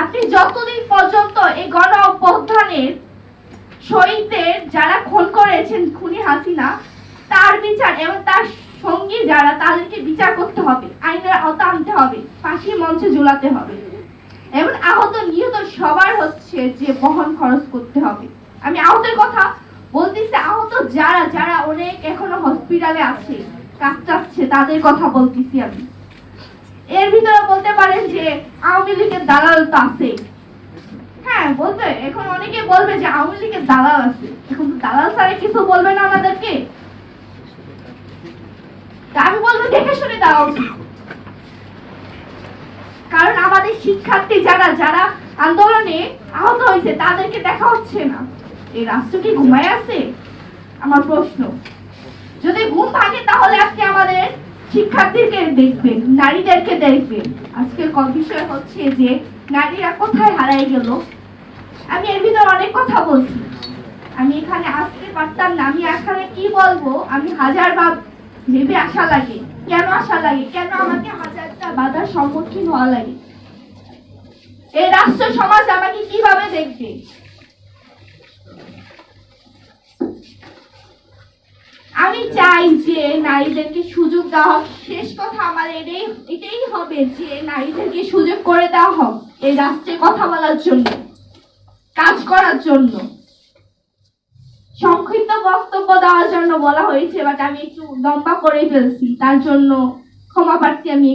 আপনি যতদিন পর্যন্ত এই গণ অভ্যুত্থানের শহীদদের যারা খুন করেছেন খুনি হাসিনা, তার বিচার এবং তার সঙ্গী যারা, তাদেরকে বিচার করতে হবে, আইনের আওতা আনতে হবে ফাঁসির মঞ্চে ঝুলাতে হবে। এবং আহত, নিহত সবার হচ্ছে যে বহন খরচ করতে হবে। আমি আহতের কথা বলতেছি, আহত যারা যারা অনেক এখনও হসপিটালে আছে কাঁপছে তাদের কথা বলতেছি আমি। এর ভিতরে বলতে পারেন যে আওয়ামী লীগের দালাল তো আছে। হ্যাঁ বলবে। এখন অনেকে বলবে যে আওয়ামী লীগের দালাল আছে। এখন দালাল ছাড়া কিছু বলবে না আমাদেরকে। আমি বলব, দেখে শুনে দেওয়া উচিত কারণ আমাদের শিক্ষার্থী যারা যারা আন্দোলনে আহত হয়েছে, তাদেরকে দেখা হচ্ছে না। এই রাষ্ট্র কি ঘুমায় আছে? আমার প্রশ্ন। শিক্ষার্থীকে দেখবেন, নারীদেরকে দেখবেন। আজকের বিষয় হচ্ছে যে, নারীরা কোথায় হারাই গেল? আমি এর ভিতরে অনেক কথা বলছি। আমি এখানে আসতে পারতাম না। আমি এখানে কি বলব? আমি হাজার বার ভেবে আসা লাগে। কেন আসা লাগে? কেন আমাকে হাজারটা বাধার সম্মুখীন হওয়া লাগে? এই রাষ্ট্র সমাজ আমাকে কীভাবে দেখবে? আমি চাই যে নারীদেরকে সুযোগ দেওয়া হোক। শেষ কথা আমার এটাই এটাই হবে যে নারীদেরকে সুযোগ করে দেওয়া হোক এই রাষ্ট্রে কথা বলার জন্য, কাজ করার জন্য। সংক্ষিপ্ত বক্তব্য দেওয়ার জন্য বলা হয়েছে বাট আমি একটু লম্বা করে ফেলছি। তার জন্য ক্ষমা প্রার্থী আমি